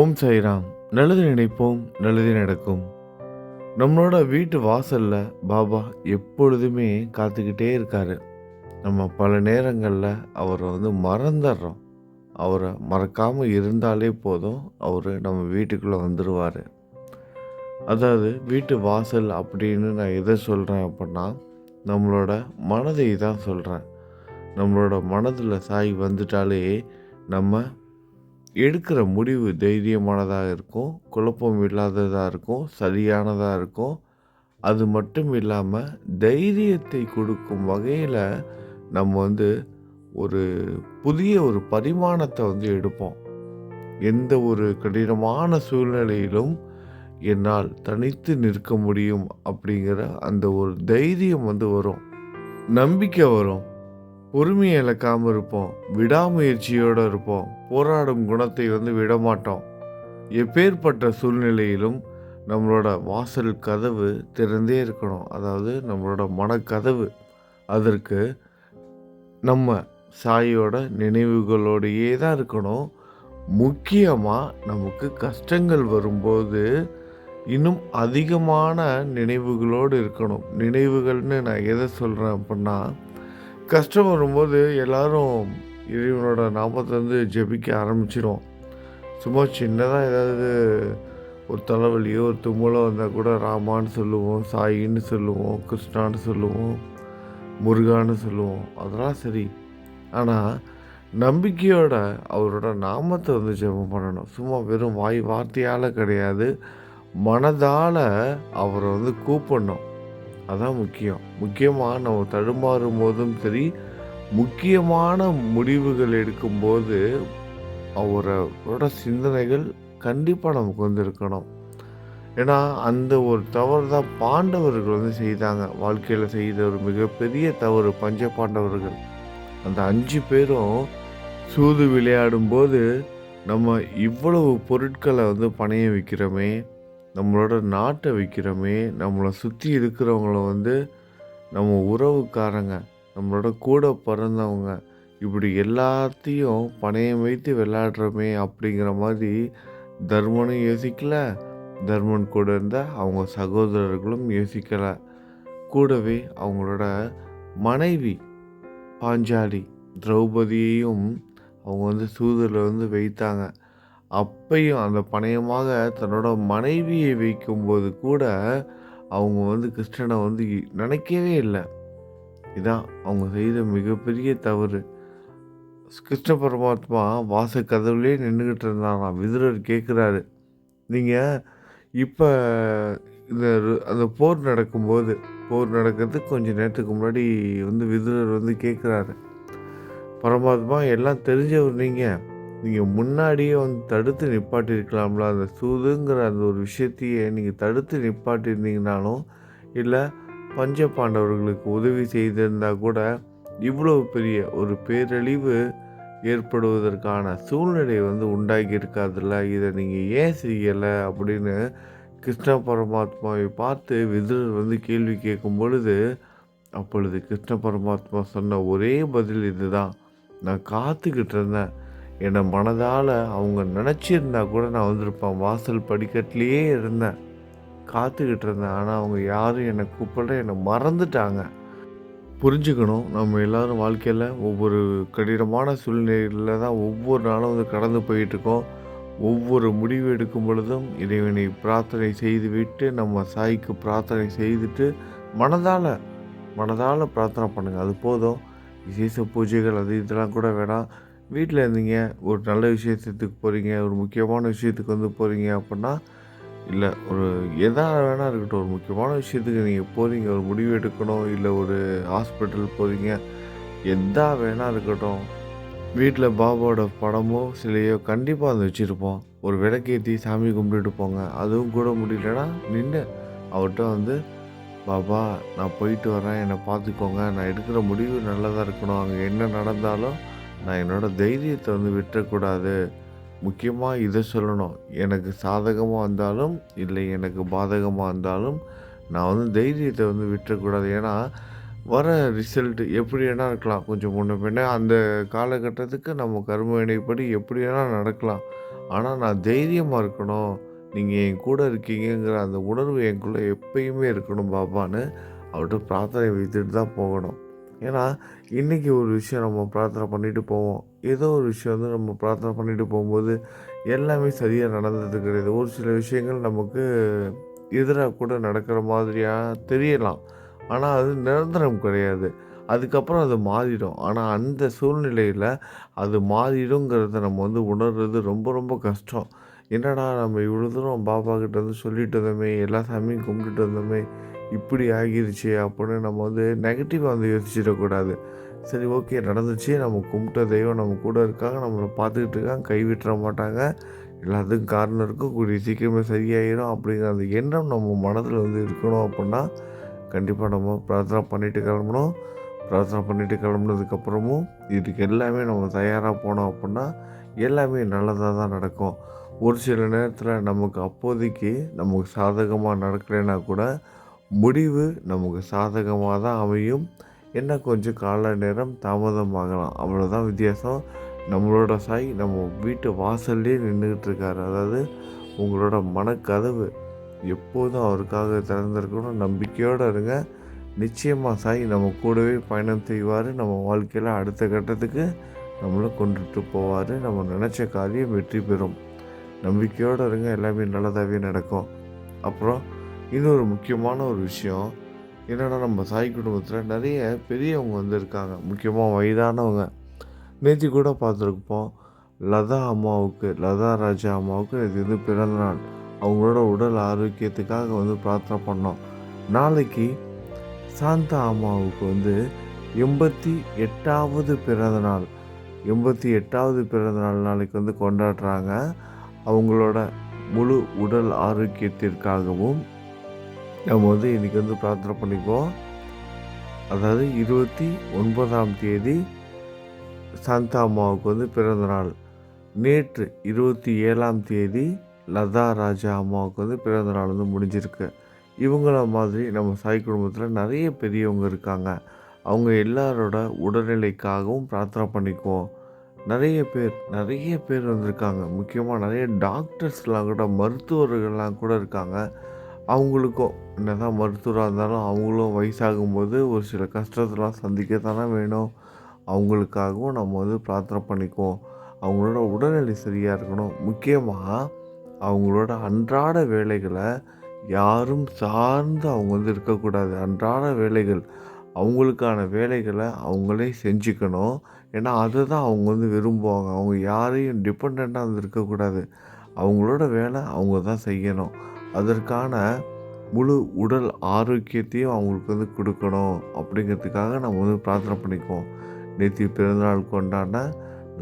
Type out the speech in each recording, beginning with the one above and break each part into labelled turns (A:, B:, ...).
A: ஓம் சாய்ராம். நல்லது நினைப்போம் நல்லது நடக்கும். நம்மளோட வீட்டு வாசலில் பாபா எப்பொழுதுமே காத்துக்கிட்டே இருக்காரு. நம்ம பல நேரங்களில் அவரை வந்து மறந்துடுறோம். அவரை மறக்காமல் இருந்தாலே போதும் அவர் நம்ம வீட்டுக்குள்ளே வந்துடுவார் அதாவது வீட்டு வாசல் அப்படின்னு நான் எதை சொல்கிறேன் அப்படின்னா நம்மளோட மனதை தான் சொல்கிறேன் நம்மளோட மனதில் சாய் வந்துட்டாலே நம்ம எடுக்கிற முடிவு தைரியமானதாக இருக்கும் குழப்பம் இல்லாததாக இருக்கும் சரியானதாக இருக்கும். அது மட்டும் இல்லாமல் தைரியத்தை கொடுக்கும் வகையில் நம்ம வந்து ஒரு புதிய ஒரு பரிமாணத்தை வந்து எடுப்போம். எந்த ஒரு கடினமான சூழ்நிலையிலும் என்னால் தனித்து நிற்க முடியும் அப்படிங்கிற அந்த ஒரு தைரியம் வந்து வரும். நம்பிக்கை வரும். பொறுமையை இழக்காமல் இருப்போம். விடாமுயற்சியோடு இருப்போம். போராடும் குணத்தை வந்து விடமாட்டோம். எப்பேற்பட்ட சூழ்நிலையிலும் நம்மளோட வாசல் கதவு திறந்தே இருக்கணும். அதாவது நம்மளோட மனக்கதவு. அதற்கு நம்ம சாயோட நினைவுகளோடையே தான் இருக்கணும். முக்கியமாக நமக்கு கஷ்டங்கள் வரும்போது இன்னும் அதிகமான நினைவுகளோடு இருக்கணும். நினைவுகள்னு நான் எதை சொல்கிறேன் அப்படின்னா கஷ்டம் வரும்போது எல்லாரும் இறைவனோட நாமத்தை வந்து ஜெபிக்க ஆரம்பிச்சிடும் சும்மா சின்னதாக ஏதாவது ஒரு தலைவலியோ ஒரு தும்மலோ வந்தால் கூட ராமான்னு சொல்லுவோம் சாயின்னு சொல்லுவோம் கிருஷ்ணான்னு சொல்லுவோம் முருகான்னு சொல்லுவோம். அதெல்லாம் சரி. ஆனால் நம்பிக்கையோட அவரோட நாமத்தை வந்து ஜெபம் பண்ணணும். சும்மா வெறும் வாய் வார்த்தையால் கிடையாது. மனதால் அவரை வந்து கூப்பிடணும். அதான் முக்கியம். முக்கியமாக நம்ம தடுமாறும் போதும் சரி முக்கியமான முடிவுகள் எடுக்கும்போது அவரோட சிந்தனைகள் கண்டிப்பாக நமக்கு வந்து இருக்கணும். ஏன்னா அந்த ஒரு தவறு தான் பாண்டவர்கள் வந்து செய்தாங்க. வாழ்க்கையில் செய்த ஒரு மிகப்பெரிய தவறு பஞ்ச பாண்டவர்கள். அந்த அஞ்சு பேரும் சூது விளையாடும்போது நம்ம இவ்வளவு பொருட்களை வந்து பணைய வைக்கிறோமே நம்மளோட நாட்டை வைக்கிறோமே நம்மளை சுற்றி இருக்கிறவங்கள வந்து நம்ம உறவுக்காரங்க நம்மளோட கூட பிறந்தவங்க இப்படி எல்லாத்தையும் பணையம் வைத்து விளையாடுறோமே அப்படிங்கிற மாதிரி தர்மனும் யோசிக்கலை. தர்மன் கூட இருந்த அவங்க சகோதரர்களும் யோசிக்கலை. கூடவே அவங்களோட மனைவி பாஞ்சாலி திரௌபதியையும் அவங்க வந்து சூதில் வந்து வைத்தாங்க. அப்பையும் அந்த பணையமாக தன்னோட மனைவியை வைக்கும்போது கூட அவங்க வந்து கிருஷ்ணனை வந்து நினைக்கவே இல்லை. இதான் அவங்க செய்த மிகப்பெரிய தவறு. கிருஷ்ண பரமாத்மா வாச கதவுலேயே நின்றுக்கிட்டு இருந்தாராம். விதுரர் கேட்குறாரு நீங்கள் இப்போ இந்த அந்த போர் நடக்கும்போது போர் நடக்கிறதுக்கு கொஞ்சம் நேரத்துக்கு முன்னாடி வந்து விதுரர் வந்து கேட்குறாரு. பரமாத்மா எல்லாம் தெரிஞ்சவர் நீங்கள் நீங்கள் முன்னாடியே வந்து தடுத்து நிப்பாட்டியிருக்கலாம்ல? அந்த சூதுங்கிற அந்த ஒரு விஷயத்தையே நீங்கள் தடுத்து நிப்பாட்டியிருந்தீங்கனாலும் இல்லை பஞ்ச பாண்டவர்களுக்கு உதவி செய்திருந்தா கூட இவ்வளோ பெரிய ஒரு பேரழிவு ஏற்படுவதற்கான சூழ்நிலை வந்து உண்டாகி இருக்காதுல்ல இதை நீங்கள் ஏன் செய்யலை? அப்படின்னு கிருஷ்ண பரமாத்மாவை பார்த்து விதுரர் வந்து கேள்வி கேட்கும் பொழுது அப்பொழுது கிருஷ்ண பரமாத்மா சொன்ன ஒரே பதில் இதுதான். நான் காத்துக்கிட்டு இருந்தேன். என்னை மனதால் அவங்க நினச்சிருந்தா கூட நான் வந்திருப்பேன். வாசல் படிக்கட்டிலேயே இருந்தேன். காத்துக்கிட்டு இருந்தேன். ஆனால் அவங்க யாரும் என்னை கூப்பிட என்னை மறந்துட்டாங்க. புரிஞ்சுக்கணும். நம்ம எல்லாரும் வாழ்க்கையில் ஒவ்வொரு கடினமான சூழ்நிலையில் தான் ஒவ்வொரு நாளும் வந்து கடந்து போயிட்டுருக்கோம். ஒவ்வொரு முடிவு எடுக்கும் பொழுதும் இறைவனை பிரார்த்தனை செய்துவிட்டு நம்ம சாய்க்கு பிரார்த்தனை செய்துட்டு மனதால் மனதால் பிரார்த்தனை பண்ணுங்கள் அது போதும். விசேஷ பூஜைகள் அது இதெல்லாம் கூட வேணாம். வீட்டில் இருந்தீங்க ஒரு நல்ல விஷயத்துக்கு போகிறீங்க ஒரு முக்கியமான விஷயத்துக்கு வந்து போகிறீங்க அப்படின்னா இல்லை ஒரு எதா வேணா இருக்கட்டும் ஒரு முக்கியமான விஷயத்துக்கு நீங்கள் போகிறீங்க ஒரு முடிவு எடுக்கணும் இல்லை ஒரு ஹாஸ்பிட்டல் போகிறீங்க எதா வேணா இருக்கட்டும் வீட்டில் பாபாவோட படமோ சிலையோ கண்டிப்பாக அதை வச்சுருப்போம். ஒரு விளக்கேற்றி சாமி கும்பிட்டுட்டு போங்க அதுவும் கூட முடியலன்னா நின்று அவர்கிட்ட வந்து பாபா நான் போயிட்டு வரேன் என்னை பார்த்துக்கோங்க நான் எடுக்கிற முடிவு நல்லதாக இருக்கணும் அங்கே என்ன நடந்தாலும் நான் என்னோட தைரியத்தை வந்து விட்டுறக்கூடாது. முக்கியமாக இதை சொல்லணும். எனக்கு சாதகமாக இருந்தாலும் இல்லை எனக்கு பாதகமாக இருந்தாலும் நான் வந்து தைரியத்தை வந்து விட்டுறக்கூடாது. ஏன்னா வர ரிசல்ட்டு எப்படி வேணால் இருக்கலாம். கொஞ்சம் முன்ன பின்னே அந்த காலகட்டத்துக்கு நம்ம கர்ம வினைப்படி எப்படி வேணால் நடக்கலாம். ஆனால் நான் தைரியமாக இருக்கணும். நீங்கள் என் கூட இருக்கீங்கங்கிற அந்த உணர்வு எனக்குள்ளே எப்பயுமே இருக்கணும் பாபான்னு அவர்கிட்ட பிரார்த்தனை வைத்துட்டு தான் போகணும். ஏன்னா இன்றைக்கி ஒரு விஷயம் நம்ம பிரார்த்தனை பண்ணிட்டு போவோம். ஏதோ ஒரு விஷயம் வந்து நம்ம பிரார்த்தனை பண்ணிட்டு போகும்போது எல்லாமே சரியாக நடந்தது கிடையாது. ஒரு சில விஷயங்கள் நமக்கு எதிராக கூட நடக்கிற மாதிரியாக தெரியலாம். ஆனால் அது நிரந்தரம் கிடையாது. அதுக்கப்புறம் அது மாறிடும். ஆனால் அந்த சூழ்நிலையில் அது மாறிடுங்கிறத நம்ம வந்து உணர்றது ரொம்ப ரொம்ப கஷ்டம். என்னடா நம்ம இவ்வளோ தூரம் பாபா கிட்ட வந்து சொல்லிட்டு வந்தோமே எல்லா சாமியும் கும்பிட்டுட்டு வந்தோமே இப்படி ஆகிருச்சு அப்படின்னு நம்ம வந்து நெகட்டிவாக வந்து யோசிச்சிடக்கூடாது. சரி ஓகே நடந்துச்சு. நம்ம கும்பிட்ட தெய்வம் நம்ம கூட இருக்காங்க. நம்மளை பார்த்துக்கிட்டு இருக்காங்க. கை விட்டுற மாட்டாங்க. எல்லாத்துக்கும் காரணம் இருக்கும் கூடிய சீக்கிரமே சரியாயிடும் அப்படிங்கிற அந்த எண்ணம் நம்ம மனதில் வந்து இருக்கணும் அப்படின்னா கண்டிப்பாக நம்ம பிரார்த்தனை பண்ணிட்டு கிளம்பணும். பிரார்த்தனை பண்ணிட்டு கிளம்புனதுக்கப்புறமும் இதுக்கு எல்லாமே நம்ம தயாராக போனோம் அப்படின்னா எல்லாமே நல்லதாக தான் நடக்கும். ஒரு சில நேரத்தில் நமக்கு அப்போதைக்கு நமக்கு சாதகமாக நடக்கலைன்னா கூட முடிவு நமக்கு சாதகமாக தான் அமையும். என்ன கொஞ்சம் கால நேரம் தாமதமாகலாம் அவ்வளோதான் வித்தியாசம். நம்மளோட சாய் நம்ம வீட்டு வாசல்லே நின்றுக்கிட்டு இருக்காரு அதாவது உங்களோட மனக்கதவு எப்போதும் அவருக்காக திறந்திருக்கணும் நம்பிக்கையோடு இருங்க. நிச்சயமாக சாய் நம்ம கூடவே பயணம் செய்வார். நம்ம வாழ்க்கையில் அடுத்த கட்டத்துக்கு நம்மளை கொண்டுட்டு போவார். நம்ம நினச்ச காரியம் வெற்றி பெறும். நம்பிக்கையோடு இருங்க. எல்லாமே நல்லதாகவே நடக்கும். அப்புறம் இன்னொரு முக்கியமான ஒரு விஷயம் என்னென்னா நம்ம சாய் குடும்பத்தில் நிறைய பெரியவங்க வந்து இருக்காங்க முக்கியமாக வயதானவங்க. நேற்று கூட பார்த்துருப்போம். லதா அம்மாவுக்கு லதா ராஜா அம்மாவுக்கு இது வந்து பிறந்த நாள். அவங்களோட உடல் ஆரோக்கியத்துக்காக வந்து பிரார்த்தனை பண்ணோம். நாளைக்கு சாந்தா அம்மாவுக்கு வந்து எண்பத்தி எட்டாவது பிறந்த நாள். எண்பத்தி எட்டாவது பிறந்த நாள் நாளைக்கு வந்து கொண்டாடுறாங்க. அவங்களோட முழு உடல் ஆரோக்கியத்திற்காகவும் நம்ம வந்து இன்றைக்கி வந்து பிரார்த்தனை பண்ணிக்குவோம். அதாவது இருபத்தி ஒன்பதாம் தேதி சாந்தா அம்மாவுக்கு வந்து பிறந்த நாள். நேற்று இருபத்தி ஏழாம் தேதி லதா ராஜா அம்மாவுக்கு வந்து பிறந்த நாள் வந்து முடிஞ்சிருக்கு. இவங்கள மாதிரி நம்ம சாய் குடும்பத்தில் நிறைய பெரியவங்க இருக்காங்க. அவங்க எல்லாரோட உடல்நிலைக்காகவும் பிரார்த்தனை பண்ணிக்குவோம். நிறைய பேர் நிறைய பேர் வந்திருக்காங்க. முக்கியமாக நிறைய டாக்டர்ஸ்லாம் கூட மருத்துவர்கள்லாம் கூட இருக்காங்க. அவங்களுக்கும் என்ன தான் மருத்துவராக இருந்தாலும் அவங்களும் வயசாகும்போது ஒரு சில கஷ்டத்தெலாம் சந்திக்க தானே வேணும். அவங்களுக்காகவும் நம்ம வந்து பிரார்த்தனை பண்ணிக்குவோம். அவங்களோட உடல்நிலை சரியாக இருக்கணும். முக்கியமாக அவங்களோட அன்றாட வேலைகளை யாரும் சார்ந்து அவங்க வந்து இருக்கக்கூடாது. அன்றாட வேலைகள் அவங்களுக்கான வேலைகளை அவங்களே செஞ்சுக்கணும். ஏன்னா அதை தான் அவங்க வந்து விரும்புவாங்க. அவங்க யாரையும் டிபெண்ட்டாக வந்து இருக்கக்கூடாது. அவங்களோட வேலை அவங்க தான் செய்யணும். அதற்கான முழு உடல் ஆரோக்கியத்தையும் அவங்களுக்கு வந்து கொடுக்கணும் அப்படிங்கிறதுக்காக நம்ம வந்து பிரார்த்தனை பண்ணிக்குவோம். நேற்று பிறந்தநாள் கொண்டாடின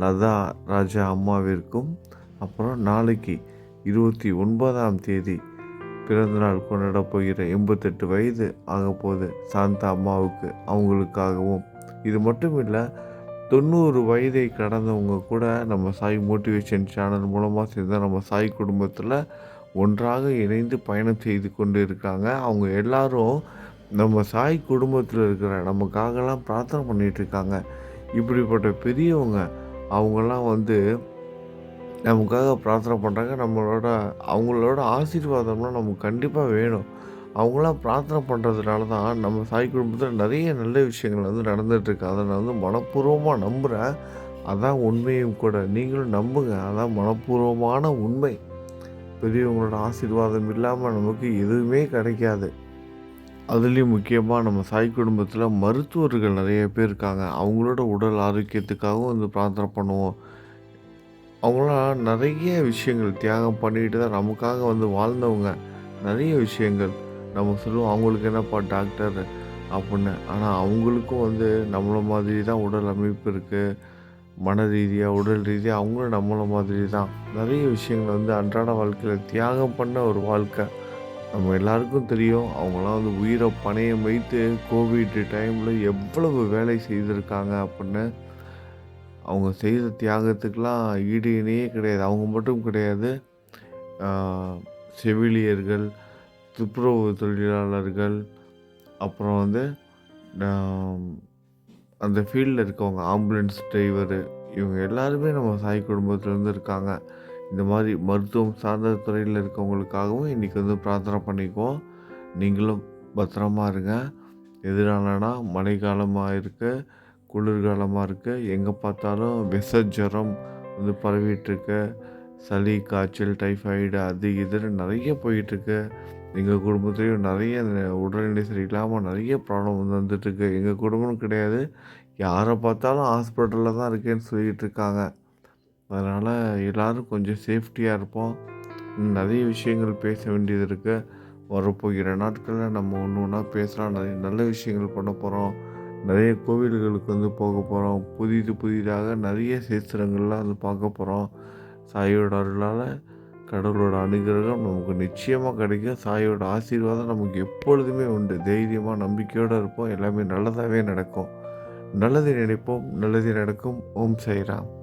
A: லதா ராஜா அம்மாவிற்கும் அப்புறம் நாளைக்கு இருபத்தி ஒன்பதாம் தேதி பிறந்தநாள் கொண்டாட போகிற எண்பத்தெட்டு வயது ஆக போகுது சாந்தா அம்மாவுக்கு அவங்களுக்காகவும். இது மட்டும் இல்லை தொண்ணூறு வயதை கடந்தவங்க கூட நம்ம சாய் மோட்டிவேஷன் சேனல் மூலமாக சேர்ந்து நம்ம சாய் குடும்பத்தில் ஒன்றாக இணைந்து பயணம் செய்து கொண்டு இருக்காங்க. அவங்க எல்லாரும் நம்ம சாய் குடும்பத்தில் இருக்கிற நமக்காகலாம் பிரார்த்தனை பண்ணிகிட்டு இருக்காங்க. இப்படிப்பட்ட பெரியவங்க அவங்கெல்லாம் வந்து நமக்காக பிரார்த்தனை பண்ணுறாங்க நம்மளோட அவங்களோட ஆசீர்வாதம்லாம் நமக்கு கண்டிப்பாக வேணும். அவங்களாம் பிரார்த்தனை பண்ணுறதுனால தான் நம்ம சாய் குடும்பத்தில் நிறைய நல்ல விஷயங்கள் வந்து நடந்துகிட்ருக்கு அதை நான் வந்து மனப்பூர்வமாக நம்புகிறேன் அதான் உண்மையும் கூட. நீங்களும் நம்புங்க. அதான் மனப்பூர்வமான உண்மை. பெரியவங்களோட ஆசீர்வாதம் இல்லாமல் நமக்கு எதுவுமே கிடைக்காது. அதுலேயும் முக்கியமாக நம்ம சாய் குடும்பத்தில் மருத்துவர்கள் நிறைய பேர் இருக்காங்க. அவங்களோட உடல் ஆரோக்கியத்துக்காகவும் வந்து பிரார்த்தனை பண்ணுவோம். அவங்களாம் நிறைய விஷயங்கள் தியாகம் பண்ணிட்டு தான் நமக்காக வந்து வாழ்ந்தவங்க. நிறைய விஷயங்கள். நம்ம சொல்லுவோம் அவங்களுக்கு என்னப்பா டாக்டர்? அப்படின்னு. ஆனால் அவங்களுக்கும் வந்து நம்மளை மாதிரி தான் உடல் அமைப்பு இருக்குது மன ரீதியாக உடல் ரீதியாக அவங்களும் நம்மளை மாதிரி தான் நிறைய விஷயங்கள் வந்து அன்றாட வாழ்க்கையில் தியாகம் பண்ண ஒரு வாழ்க்கை. நம்ம எல்லாருக்கும் தெரியும். அவங்களாம் வந்து உயிரை பணையம் வைத்து கோவிட் டைமில் எவ்வளவு வேலை செய்திருக்காங்க அப்படின்னு. அவங்க செய்த தியாகத்துக்கெலாம் ஈடு இணையே கிடையாது. அவங்க மட்டும் கிடையாது. செவிலியர்கள் துப்புரவு தொழிலாளர்கள் அப்புறம் வந்து அந்த ஃபீல்டில் இருக்கவங்க ஆம்புலன்ஸ் டிரைவரு இவங்க எல்லாருமே நம்ம சாய் குடும்பத்துலேருந்து இருக்காங்க. இந்த மாதிரி மருத்துவம் சார்ந்த துறையில் இருக்கவங்களுக்காகவும் இன்றைக்கி வந்து பிரார்த்தனை பண்ணிக்குவோம். நீங்களும் பத்திரமா இருங்க. எதிராலனா மழைக்காலமாக இருக்குது குளிர்காலமாக இருக்குது எங்கே பார்த்தாலும் விஷ ஜுரம் வந்து பரவிட்டுருக்கு சளி காய்ச்சல் டைஃபாய்டு அது இதுன்னு நிறைய போயிட்டுருக்கு எங்கள் குடும்பத்துலேயும் நிறைய உடல்நிலை சரியில்லாமல் நிறைய ப்ராப்ளம் வந்து வந்துட்டுருக்கு. எங்கள் குடும்பம் கிடையாது. யாரை பார்த்தாலும் ஹாஸ்பிட்டலில் தான் இருக்கேன்னு சொல்லிகிட்டு இருக்காங்க அதனால் எல்லோரும் கொஞ்சம் சேஃப்டியாக இருப்போம். நிறைய விஷயங்கள் பேச வேண்டியது இருக்குது வரப்போகிற நாட்களில் நம்ம ஒன்று ஒன்றா பேசலாம். நிறைய நல்ல விஷயங்கள் பண்ண போகிறோம் நிறைய கோவில்களுக்கு வந்து போக போகிறோம் புதிது புதிதாக நிறைய சேத்திரங்கள்லாம் வந்து பார்க்க போகிறோம் சாயோட அருளால் கடவுளோட அனுகிரகம் நமக்கு நிச்சயமாக கிடைக்கும். சாயோட ஆசீர்வாதம் நமக்கு எப்பொழுதுமே உண்டு. தைரியமாக நம்பிக்கையோடு இருப்போம். எல்லாமே நல்லதாகவே நடக்கும். நல்லது நினைப்போம். நல்லது நடக்கும். ஓம் சைராம்